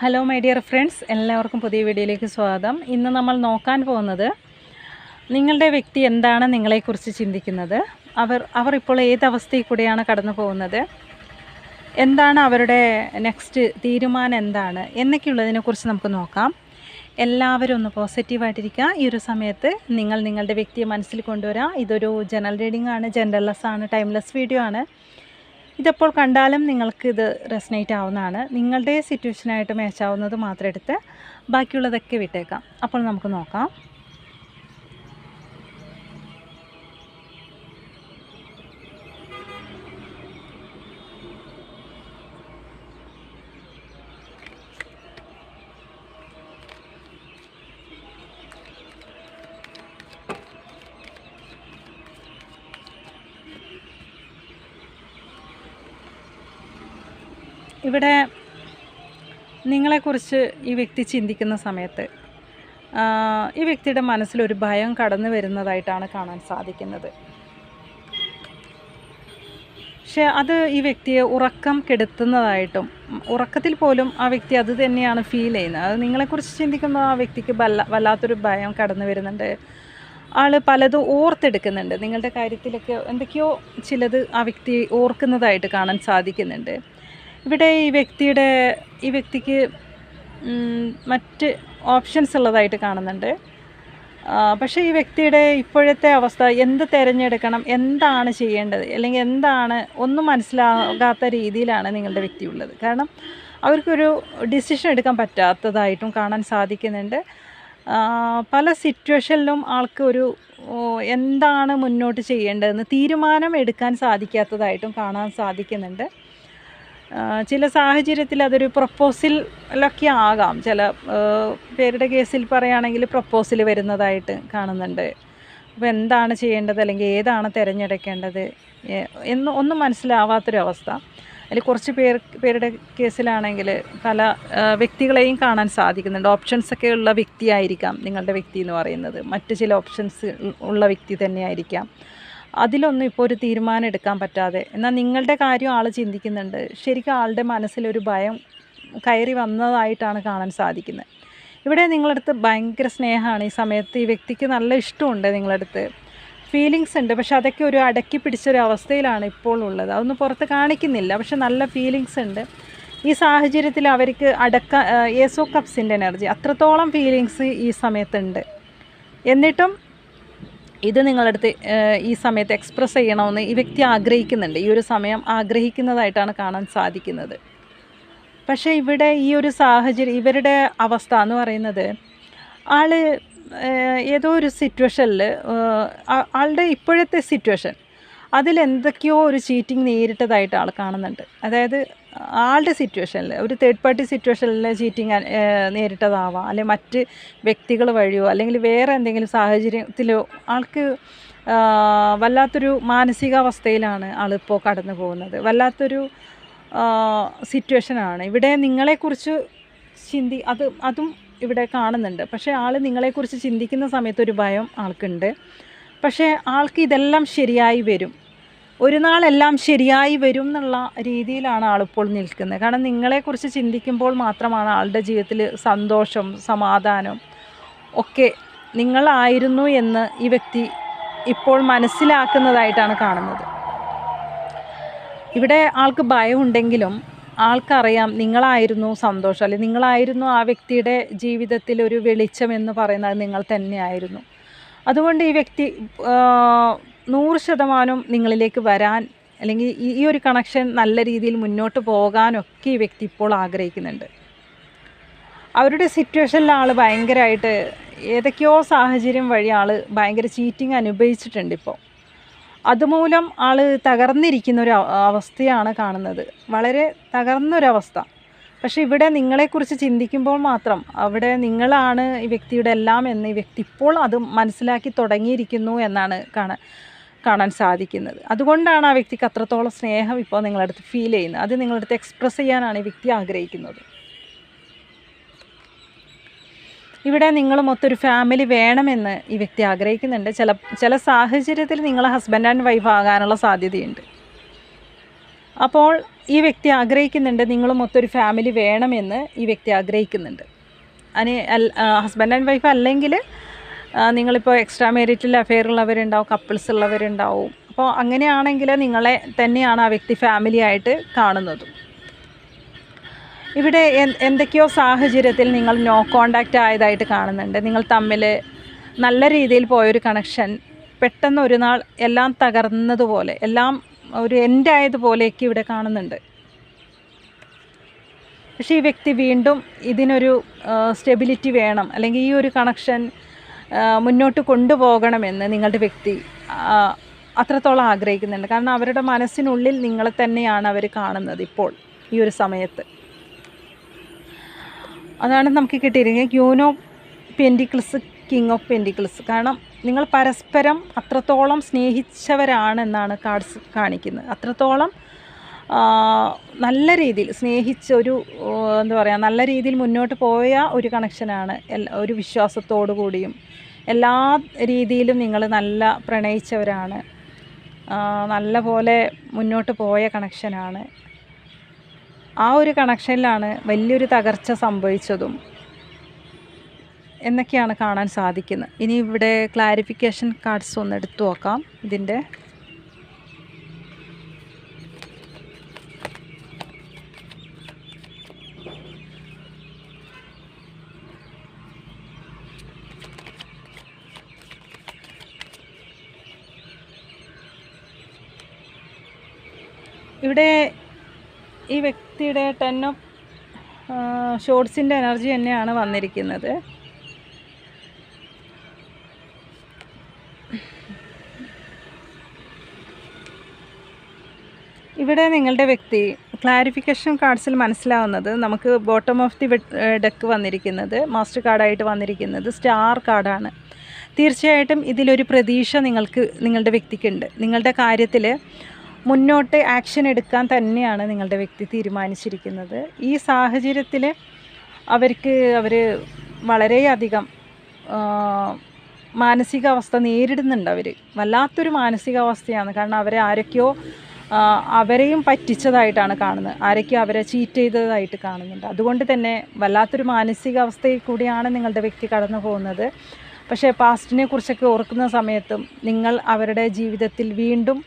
Hello my dear friends എല്ലാവർക്കും പുതിയ വീഡിയോയിലേക്ക് സ്വാഗതം. ഇന്ന് നമ്മൾ നോക്കാൻ പോകുന്നത് നിങ്ങളുടെ വ്യക്തി എന്താണ് നിങ്ങളെക്കുറിച്ച് ചിന്തിക്കുന്നത്? അവർ അവർ ഇപ്പോൾ ഏത് അവസ്ഥയിൽ കൂടെയാണ് കടന്നു പോകുന്നത്? എന്താണ് അവരുടെ നെക്സ്റ്റ് തീരുമാനം എന്താണ്? എന്നൊക്കെയുള്ളതിനെക്കുറിച്ച് നമുക്ക് നോക്കാം. എല്ലാവരും ഒന്ന് പോസിറ്റീവായിട്ടിരിക്കുക ഈ ഒരു സമയത്ത് നിങ്ങൾ നിങ്ങളുടെ വ്യക്തിയെ മനസ്സിൽ കൊണ്ടുവരാം. ഇതൊരു ജനറൽ റീഡിംഗ് ആണ് ജനറൽ ലെസ് ആണ് ടൈംലെസ് വീഡിയോ ആണ്. ഇതെപ്പോൾ കണ്ടാലും നിങ്ങൾക്ക് ഇത് റെസനേറ്റ് ആവുന്നതാണ്. നിങ്ങളുടെ സിറ്റുവേഷനായിട്ട് മാച്ചാവുന്നത് മാത്രം എടുത്ത് ബാക്കിയുള്ളതൊക്കെ വിട്ടേക്കാം. അപ്പോൾ നമുക്ക് നോക്കാം. ഇവിടെ നിങ്ങളെക്കുറിച്ച് ഈ വ്യക്തി ചിന്തിക്കുന്ന സമയത്ത് ഈ വ്യക്തിയുടെ മനസ്സിലൊരു ഭയം കടന്നു വരുന്നതായിട്ടാണ് കാണാൻ സാധിക്കുന്നത്. പക്ഷെ അത് ഈ വ്യക്തിയെ ഉറക്കം കെടുത്തുന്നതായിട്ടും ഉറക്കത്തിൽ പോലും ആ വ്യക്തി അത് തന്നെയാണ് ഫീൽ ചെയ്യുന്നത്. അത് നിങ്ങളെക്കുറിച്ച് ചിന്തിക്കുമ്പോൾ ആ വ്യക്തിക്ക് വല്ല വല്ലാത്തൊരു ഭയം കടന്നു വരുന്നുണ്ട്. ആൾ പലതും ഓർത്തെടുക്കുന്നുണ്ട്. നിങ്ങളുടെ കാര്യത്തിലൊക്കെ എന്തൊക്കെയോ ചിലത് ആ വ്യക്തി ഓർക്കുന്നതായിട്ട് കാണാൻ സാധിക്കുന്നുണ്ട്. ഇവിടെ ഈ വ്യക്തിയുടെ ഈ വ്യക്തിക്ക് മറ്റ് ഓപ്ഷൻസ് ഉള്ളതായിട്ട് കാണുന്നുണ്ട്. പക്ഷേ ഈ വ്യക്തിയുടെ ഇപ്പോഴത്തെ അവസ്ഥ എന്ത് തിരഞ്ഞെടുക്കണം എന്താണ് ചെയ്യേണ്ടത് അല്ലെങ്കിൽ എന്താണ് ഒന്നും മനസ്സിലാകാത്ത രീതിയിലാണ് നിങ്ങളുടെ വ്യക്തി ഉള്ളത്. കാരണം അവർക്കൊരു ഡിസിഷൻ എടുക്കാൻ പറ്റാത്തതായിട്ടും കാണാൻ സാധിക്കുന്നുണ്ട്. പല സിറ്റുവേഷനിലും ആൾക്ക് ഒരു എന്താണ് മുന്നോട്ട് ചെയ്യേണ്ടതെന്ന് തീരുമാനം എടുക്കാൻ സാധിക്കാത്തതായിട്ടും കാണാൻ സാധിക്കുന്നുണ്ട്. ചില സാഹചര്യത്തിൽ അതൊരു പ്രപ്പോസലൊക്കെ ആകാം. ചില പേരുടെ കേസിൽ പറയുകയാണെങ്കിൽ പ്രപ്പോസൽ വരുന്നതായിട്ട് കാണുന്നുണ്ട്. അപ്പോൾ എന്താണ് ചെയ്യേണ്ടത്? അല്ലെങ്കിൽ ഏതാണ് തിരഞ്ഞെടുക്കേണ്ടത്? എന്ന് ഒന്നും മനസ്സിലാവാത്തൊരവസ്ഥ. അതിൽ കുറച്ച് പേർ പേരുടെ കേസിലാണെങ്കിൽ പല വ്യക്തികളെയും കാണാൻ സാധിക്കുന്നുണ്ട്. ഓപ്ഷൻസ് ഒക്കെ ഉള്ള വ്യക്തിയായിരിക്കാം നിങ്ങളുടെ വ്യക്തി എന്ന് പറയുന്നത്. മറ്റ് ചില ഓപ്ഷൻസ് ഉള്ള വ്യക്തി തന്നെയായിരിക്കാം. അതിലൊന്നും ഇപ്പോൾ ഒരു തീരുമാനം എടുക്കാൻ പറ്റാതെ. എന്നാൽ നിങ്ങളുടെ കാര്യം ആൾ ചിന്തിക്കുന്നുണ്ട്. ശരിക്കും ആളുടെ മനസ്സിലൊരു ഭയം കയറി വന്നതായിട്ടാണ് കാണാൻ സാധിക്കുന്നത്. ഇവിടെ നിങ്ങളടുത്ത് ഭയങ്കര സ്നേഹമാണ്. ഈ സമയത്ത് ഈ വ്യക്തിക്ക് നല്ല ഇഷ്ടമുണ്ട് നിങ്ങളടുത്ത്. ഫീലിങ്സ് ഉണ്ട്. പക്ഷെ അതൊക്കെ ഒരു അടക്കി പിടിച്ചൊരു അവസ്ഥയിലാണ് ഇപ്പോൾ ഉള്ളത്. അതൊന്നും പുറത്ത് കാണിക്കുന്നില്ല. പക്ഷെ നല്ല ഫീലിങ്സ് ഉണ്ട്. ഈ സാഹചര്യത്തിൽ അവർക്ക് അടക്ക ഏസോ കപ്സിന്റെ എനർജി. അത്രത്തോളം ഫീലിങ്സ് ഈ സമയത്തുണ്ട്. എന്നിട്ടും ഇത് നിങ്ങളടുത്ത് ഈ സമയത്ത് എക്സ്പ്രസ് ചെയ്യണമെന്ന് ഈ വ്യക്തി ആഗ്രഹിക്കുന്നുണ്ട്. ഈ ഒരു സമയം ആഗ്രഹിക്കുന്നതായിട്ടാണ് കാണാൻ സാധിക്കുന്നത്. പക്ഷേ ഇവിടെ ഈ ഒരു സാഹചര്യം ഇവരുടെ അവസ്ഥ എന്ന് പറയുന്നത് ആൾ ഏതോ ഒരു സിറ്റുവേഷനിൽ ആളുടെ ഇപ്പോഴത്തെ സിറ്റുവേഷൻ അതിൽ എന്തൊക്കെയോ ഒരു ചീറ്റിംഗ് നേരിട്ടതായിട്ട് ആൾ കാണുന്നുണ്ട്. അതായത് ആളുടെ സിറ്റുവേഷനിൽ ഒരു തേർഡ് പാർട്ടി സിറ്റുവേഷനിൽ ചീറ്റിംഗ് നേരിട്ടതാവാം. അല്ലെങ്കിൽ മറ്റ് വ്യക്തികൾ വഴിയോ അല്ലെങ്കിൽ വേറെ എന്തെങ്കിലും സാഹചര്യത്തിലോ ആൾക്ക് വല്ലാത്തൊരു മാനസികാവസ്ഥയിലാണ് ആളിപ്പോൾ കടന്നു പോകുന്നത്. വല്ലാത്തൊരു സിറ്റുവേഷനാണ് ഇവിടെ നിങ്ങളെക്കുറിച്ച് ചിന്തി അത് അതും ഇവിടെ കാണുന്നുണ്ട്. പക്ഷേ ആൾ നിങ്ങളെക്കുറിച്ച് ചിന്തിക്കുന്ന സമയത്ത് ഒരു ഭയം ആൾക്കുണ്ട്. പക്ഷേ ആൾക്ക് ഇതെല്ലാം ശരിയായി വരും. ഒരു നാളെല്ലാം ശരിയായി വരും എന്നുള്ള രീതിയിലാണ് ആളിപ്പോൾ നിൽക്കുന്നത്. കാരണം നിങ്ങളെക്കുറിച്ച് ചിന്തിക്കുമ്പോൾ മാത്രമാണ് ആളുടെ ജീവിതത്തിൽ സന്തോഷം സമാധാനം ഒക്കെ നിങ്ങളായിരുന്നു എന്ന് ഈ വ്യക്തി ഇപ്പോൾ മനസ്സിലാക്കുന്നതായിട്ടാണ് കാണുന്നത്. ഇവിടെ ആൾക്ക് ഭയമുണ്ടെങ്കിലും ആൾക്കറിയാം നിങ്ങളായിരുന്നു സന്തോഷം അല്ലെങ്കിൽ നിങ്ങളായിരുന്നു ആ വ്യക്തിയുടെ ജീവിതത്തിൽ ഒരു വെളിച്ചം എന്ന് പറയുന്നത് നിങ്ങൾ തന്നെയായിരുന്നു. അതുകൊണ്ട് ഈ വ്യക്തി നൂറ് ശതമാനം നിങ്ങളിലേക്ക് വരാൻ അല്ലെങ്കിൽ ഈ ഈ ഒരു കണക്ഷൻ നല്ല രീതിയിൽ മുന്നോട്ട് പോകാനൊക്കെ ഈ വ്യക്തി ഇപ്പോൾ ആഗ്രഹിക്കുന്നുണ്ട്. അവരുടെ സിറ്റുവേഷനിൽ ആൾ ഭയങ്കരമായിട്ട് ഏതൊക്കെയോ സാഹചര്യം വഴി ആൾ ഭയങ്കര ചീറ്റിംഗ് അനുഭവിച്ചിട്ടുണ്ട് ഇപ്പോൾ. അതുമൂലം ആൾ തകർന്നിരിക്കുന്ന ഒരു അവസ്ഥയാണ് കാണുന്നത്. വളരെ തകർന്നൊരവസ്ഥ. പക്ഷേ ഇവിടെ നിങ്ങളെക്കുറിച്ച് ചിന്തിക്കുമ്പോൾ മാത്രം അവിടെ നിങ്ങളാണ് ഈ വ്യക്തിയുടെ എല്ലാം എന്ന് ഈ വ്യക്തി ഇപ്പോൾ അത് മനസ്സിലാക്കി തുടങ്ങിയിരിക്കുന്നു എന്നാണ് കാണാൻ കാണാൻ സാധിക്കുന്നത്. അതുകൊണ്ടാണ് ആ വ്യക്തിക്ക് അത്രത്തോളം സ്നേഹം ഇപ്പോൾ നിങ്ങളടുത്ത് ഫീൽ ചെയ്യുന്നത്. അത് നിങ്ങളടുത്ത് എക്സ്പ്രസ് ചെയ്യാനാണ് ഈ വ്യക്തി ആഗ്രഹിക്കുന്നത്. ഇവിടെ നിങ്ങൾ മൊത്തൊരു ഫാമിലി വേണമെന്ന് ഈ വ്യക്തി ആഗ്രഹിക്കുന്നുണ്ട്. ചില ചില സാഹചര്യത്തിൽ നിങ്ങൾ ഹസ്ബൻഡ് ആൻഡ് വൈഫ് ആകാനുള്ള സാധ്യതയുണ്ട്. അപ്പോൾ ഈ വ്യക്തി ആഗ്രഹിക്കുന്നുണ്ട് നിങ്ങളും മൊത്തൊരു ഫാമിലി വേണമെന്ന് ഈ വ്യക്തി ആഗ്രഹിക്കുന്നുണ്ട്. അതിന് ഹസ്ബൻഡ് ആൻഡ് വൈഫ് അല്ലെങ്കിൽ നിങ്ങളിപ്പോൾ എക്സ്ട്രാ മേരിറ്റിൽ അഫെയർ ഉള്ളവരുണ്ടാവും കപ്പിൾസ് ഉള്ളവരുണ്ടാവും. അപ്പോൾ അങ്ങനെയാണെങ്കിൽ നിങ്ങളെ തന്നെയാണ് ആ വ്യക്തി ഫാമിലി ആയിട്ട് കാണുന്നതും. ഇവിടെ എന്തൊക്കെയോ സാഹചര്യത്തിൽ നിങ്ങൾ നോ കോണ്ടാക്റ്റ് ആയതായിട്ട് കാണുന്നുണ്ട്. നിങ്ങൾ തമ്മിൽ നല്ല രീതിയിൽ പോയൊരു കണക്ഷൻ പെട്ടെന്ന് ഒരു നാൾ എല്ലാം തകർന്നതുപോലെ എല്ലാം ഒരു എന്റെ ആയതുപോലെയൊക്കെ ഇവിടെ കാണുന്നുണ്ട്. പക്ഷേ ഈ വ്യക്തി വീണ്ടും ഇതിനൊരു സ്റ്റെബിലിറ്റി വേണം. അല്ലെങ്കിൽ ഈ ഒരു കണക്ഷൻ മുന്നോട്ട് കൊണ്ടുപോകണമെന്ന് നിങ്ങളുടെ വ്യക്തി അത്രത്തോളം ആഗ്രഹിക്കുന്നുണ്ട്. കാരണം അവരുടെ മനസ്സിനുള്ളിൽ നിങ്ങളെ തന്നെയാണ് അവർ കാണുന്നത് ഇപ്പോൾ ഈ ഒരു സമയത്ത്. അതാണ് നമുക്ക് കിട്ടിയിരിക്കുന്നത്. You know pentacles king of pentacles കാരണം നിങ്ങൾ പരസ്പരം അത്രത്തോളം സ്നേഹിച്ചവരാണെന്നാണ് കാർഡ്സ് കാണിക്കുന്നത്. അത്രത്തോളം നല്ല രീതിയിൽ സ്നേഹിച്ച ഒരു എന്താ പറയുക നല്ല രീതിയിൽ മുന്നോട്ട് പോയ ഒരു കണക്ഷനാണ് ഒരു വിശ്വാസത്തോടു കൂടിയും എല്ലാ രീതിയിലും നിങ്ങൾ നല്ല പ്രണയിച്ചവരാണ്. നല്ല പോലെ മുന്നോട്ട് പോയ കണക്ഷനാണ് ആ ഒരു കണക്ഷനിലാണ് വലിയൊരു തകർച്ച സംഭവിച്ചതും. എന്നൊക്കെയാണ് കാണാൻ സാധിക്കുന്നത്. ഇനി ഇവിടെ ക്ലാരിഫിക്കേഷൻ കാർഡ്സ് ഒന്ന് എടുത്തു നോക്കാം ഇതിന്റെ. ഇവിടെ ഈ വ്യക്തിയുടെ ടെൻ ഓഫ് ഷോർട്സിന്റെ എനർജി തന്നെയാണ് വന്നിരിക്കുന്നത്. ഇവിടെ നിങ്ങളുടെ വ്യക്തി ക്ലാരിഫിക്കേഷൻ കാർഡ്സിൽ മനസ്സിലാവുന്നത് നമുക്ക് ബോട്ടം ഓഫ് ദി ഡെക്ക് വന്നിരിക്കുന്നത് മാസ്റ്റർ കാർഡായിട്ട് വന്നിരിക്കുന്നത് സ്റ്റാർ കാർഡാണ് തീർച്ചയായിട്ടും ഇതിലൊരു പ്രതീക്ഷ നിങ്ങൾക്ക് നിങ്ങളുടെ വ്യക്തിക്കുണ്ട്. നിങ്ങളുടെ കാര്യത്തിൽ മുന്നോട്ട് ആക്ഷൻ എടുക്കാൻ തന്നെയാണ് നിങ്ങളുടെ വ്യക്തി തീരുമാനിച്ചിരിക്കുന്നത്. ഈ സാഹചര്യത്തിൽ അവർക്ക് അവർ വളരെയധികം മാനസികാവസ്ഥ നേരിടുന്നുണ്ട് അവർ. വല്ലാത്തൊരു മാനസികാവസ്ഥയാണ്. കാരണം അവരെ ആരൊക്കെയോ അവരെയും പറ്റിച്ചതായിട്ടാണ് കാണുന്നത്. ആരൊക്കെയും അവരെ ചീറ്റ് ചെയ്തതായിട്ട് കാണുന്നുണ്ട്. അതുകൊണ്ട് തന്നെ വല്ലാത്തൊരു മാനസികാവസ്ഥയിൽ കൂടിയാണ് നിങ്ങളുടെ വ്യക്തി കടന്നു പോകുന്നത്. പക്ഷേ പാസ്റ്റിനെ കുറിച്ചൊക്കെ ഓർക്കുന്ന സമയത്തും നിങ്ങൾ അവരുടെ ജീവിതത്തിൽ വീണ്ടും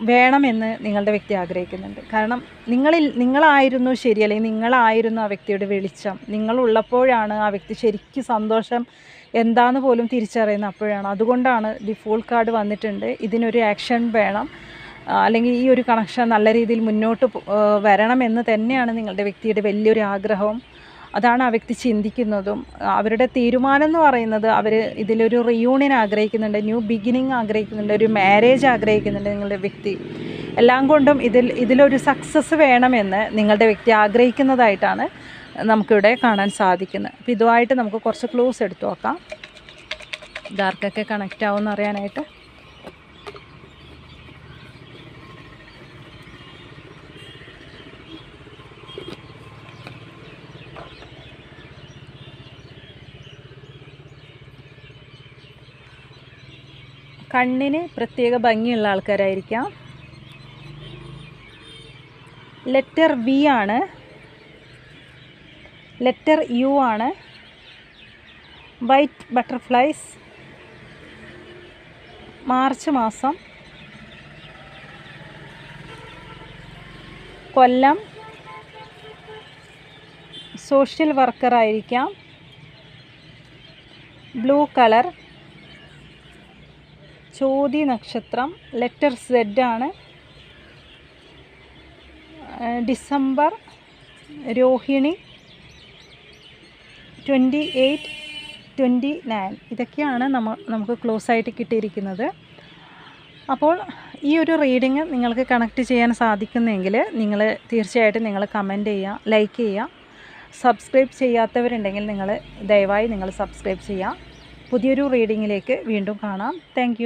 വേണമെന്ന് നിങ്ങളുടെ വ്യക്തി ആഗ്രഹിക്കുന്നുണ്ട്. കാരണം നിങ്ങളിൽ നിങ്ങളായിരുന്നു ശരി അല്ലെങ്കിൽ നിങ്ങളായിരുന്നു ആ വ്യക്തിയുടെ വെളിച്ചം. നിങ്ങളുള്ളപ്പോഴാണ് ആ വ്യക്തി ശരിക്കും സന്തോഷം എന്താന്ന് പോലും തിരിച്ചറിയുന്ന അപ്പോഴാണ്. അതുകൊണ്ടാണ് ഫുൾ കാർഡ് വന്നിട്ടുണ്ട്. ഇതിനൊരു ആക്ഷൻ വേണം. അല്ലെങ്കിൽ ഈ ഒരു കണക്ഷൻ നല്ല രീതിയിൽ മുന്നോട്ട് വരണമെന്ന് തന്നെയാണ് നിങ്ങളുടെ വ്യക്തിയുടെ വലിയൊരു ആഗ്രഹവും. അതാണ് ആ വ്യക്തി ചിന്തിക്കുന്നതും. അവരുടെ തീരുമാനം എന്ന് പറയുന്നത് അവർ ഇതിലൊരു റിയൂണിയൻ ആഗ്രഹിക്കുന്നുണ്ട് ന്യൂ ബിഗിനിങ് ആഗ്രഹിക്കുന്നുണ്ട് ഒരു മാരേജ് ആഗ്രഹിക്കുന്നുണ്ട് നിങ്ങളുടെ വ്യക്തി. എല്ലാം കൊണ്ടും ഇതിൽ ഇതിലൊരു സക്സസ് വേണമെന്ന് നിങ്ങളുടെ വ്യക്തി ആഗ്രഹിക്കുന്നതായിട്ടാണ് നമുക്കിവിടെ കാണാൻ സാധിക്കുന്നത്. അപ്പോൾ ഇതുമായിട്ട് നമുക്ക് കുറച്ച് ക്ലൂസ് എടുത്തു നോക്കാം. ഇതാർക്കൊക്കെ കണക്റ്റ് ആവുമെന്ന് അറിയാനായിട്ട്. കണ്ണിന് പ്രത്യേക ഭംഗിയുള്ള ആൾക്കാരായിരിക്കാം. ലെറ്റർ വി ആണ്. ലെറ്റർ യു ആണ്. വൈറ്റ് ബട്ടർഫ്ലൈസ് മാർച്ച് മാസം. കൊല്ലം. സോഷ്യൽ വർക്കറായിരിക്കാം ബ്ലൂ കളർ ചോതി നക്ഷത്രം ലെറ്റർ സെഡ് ആണ്. December Rohini twenty eight twenty nine ഇതൊക്കെയാണ് നമ്മ നമുക്ക് ക്ലോസ് ആയിട്ട് കിട്ടിയിരിക്കുന്നത്. അപ്പോൾ ഈ ഒരു റീഡിങ് നിങ്ങൾക്ക് കണക്ട് ചെയ്യാൻ സാധിക്കുന്നെങ്കിൽ നിങ്ങൾ തീർച്ചയായിട്ടും നിങ്ങൾ കമന്റ് ചെയ്യുക ലൈക്ക് ചെയ്യുക. സബ്സ്ക്രൈബ് ചെയ്യാത്തവരുണ്ടെങ്കിൽ നിങ്ങൾ ദയവായി നിങ്ങൾ സബ്സ്ക്രൈബ് ചെയ്യുക. പുതിയൊരു റീഡിങ്ങിലേക്ക് വീണ്ടും കാണാം. താങ്ക്